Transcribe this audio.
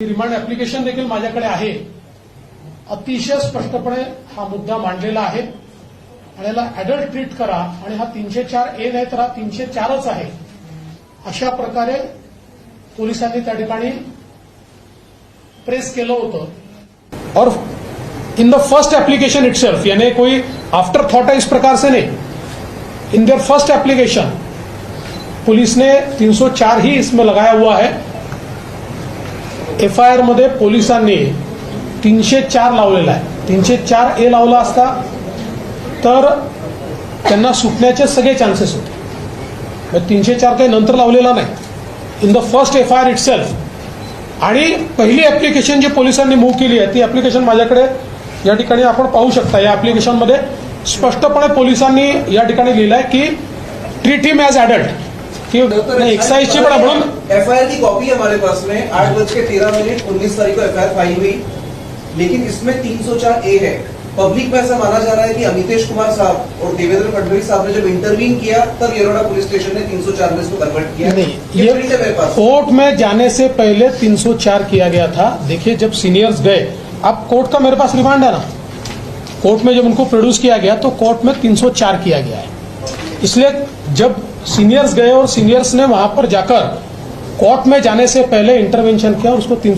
Remand application देखील माझ्याकडे आहे. अतिशय स्पष्टपणे हा मुद्दा मांडलेला आहे. आणि याला अॅडल्ट ट्रीट करा आणि हा तीनशे चार ए नाही तर हा तीनशे चारच आहे. अशा प्रकारे पोलिसांनी त्या ठिकाणी प्रेस केलं होतं. और in the first application itself यानी कोई आफ्टर थॉट है इस प्रकार से नहीं. In their first application police ने 304 ही इसमें लगाया हुआ है. एफ आय आरमध्ये पोलिसांनी तीनशे चार लावलेला आहे. तीनशे चार ए लावला असता तर त्यांना सुटण्याचे सगळे चान्सेस होते. मग तीनशे चार काही नंतर लावलेला नाही. In the first F I R itself आणि पहिली ऍप्लिकेशन जी पोलिसांनी मूव्ह केली आहे ती ऍप्लिकेशन माझ्याकडे या ठिकाणी आपण पाहू शकता. या ऍप्लिकेशनमध्ये स्पष्टपणे पोलिसांनी या ठिकाणी लिहिलं आहे की ट्रीट हिम ॲज ॲडल्ट की नाही एक्साईजची पण म्हणून एफ़ की कॉपी हमारे पास में। आठ बज के तेरह मिनट उन्नीस तारीख को एफ़ फ़ाइल हुई। लेकिन इसमें तीन सौ चार ए है। पब्लिक में ऐसा माना जा रहा है कि अमितेश कुमार साहब और देवेंद्र फडणवीस साहब ने जब इंटरवीन किया तब येरोडा पुलिस स्टेशन ने तीन सौ चार में इसको कन्वर्ट किया। नहीं ये कोर्ट में जाने से पहले 304 किया गया था। देखिए जब सीनियर्स गए अब कोर्ट का मेरे पास रिमांड है ना। कोर्ट में जब उनको प्रोड्यूस किया गया तो कोर्ट में 304 किया गया है। इसलिए जब सीनियर्स गए और सीनियर्स ने वहां पर जाकर कोर्ट में जाने से पहले इंटरवेंशन किया और उसको तीन